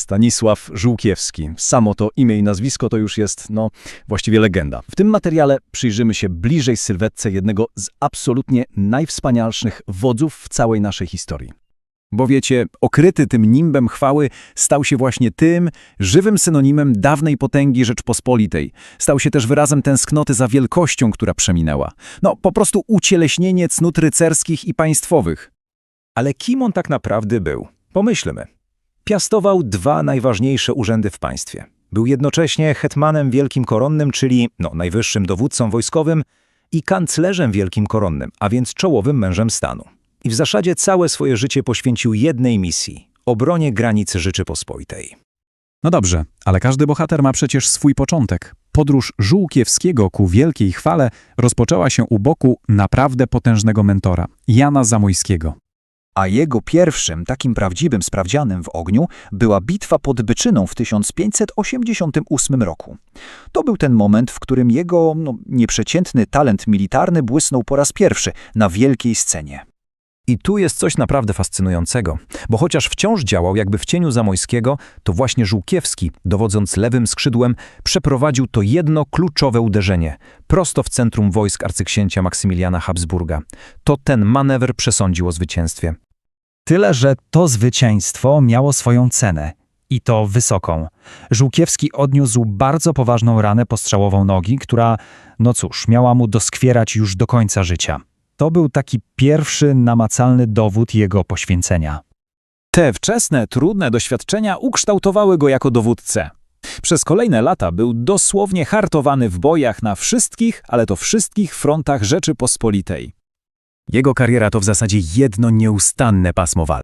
Stanisław Żółkiewski. Samo to imię i nazwisko to już jest, no, właściwie legenda. W tym materiale przyjrzymy się bliżej sylwetce jednego z absolutnie najwspanialszych wodzów w całej naszej historii. Bo wiecie, okryty tym nimbem chwały stał się właśnie tym żywym synonimem dawnej potęgi Rzeczpospolitej. Stał się też wyrazem tęsknoty za wielkością, która przeminęła. No, po prostu ucieleśnienie cnót rycerskich i państwowych. Ale kim on tak naprawdę był? Pomyślmy. Piastował dwa najważniejsze urzędy w państwie. Był jednocześnie hetmanem wielkim koronnym, czyli no, najwyższym dowódcą wojskowym i kanclerzem wielkim koronnym, a więc czołowym mężem stanu. I w zasadzie całe swoje życie poświęcił jednej misji – obronie granic Rzeczypospolitej. No dobrze, ale każdy bohater ma przecież swój początek. Podróż Żółkiewskiego ku wielkiej chwale rozpoczęła się u boku naprawdę potężnego mentora, Jana Zamojskiego. A jego pierwszym, takim prawdziwym sprawdzianem w ogniu była bitwa pod Byczyną w 1588 roku. To był ten moment, w którym jego no, nieprzeciętny talent militarny błysnął po raz pierwszy na wielkiej scenie. I tu jest coś naprawdę fascynującego, bo chociaż wciąż działał jakby w cieniu Zamojskiego, to właśnie Żółkiewski, dowodząc lewym skrzydłem, przeprowadził to jedno kluczowe uderzenie, prosto w centrum wojsk arcyksięcia Maksymiliana Habsburga. To ten manewr przesądził o zwycięstwie. Tyle, że to zwycięstwo miało swoją cenę. I to wysoką. Żółkiewski odniósł bardzo poważną ranę postrzałową nogi, która, no cóż, miała mu doskwierać już do końca życia. To był taki pierwszy namacalny dowód jego poświęcenia. Te wczesne, trudne doświadczenia ukształtowały go jako dowódcę. Przez kolejne lata był dosłownie hartowany w bojach na wszystkich, ale to wszystkich frontach Rzeczypospolitej. Jego kariera to w zasadzie jedno nieustanne pasmo walk.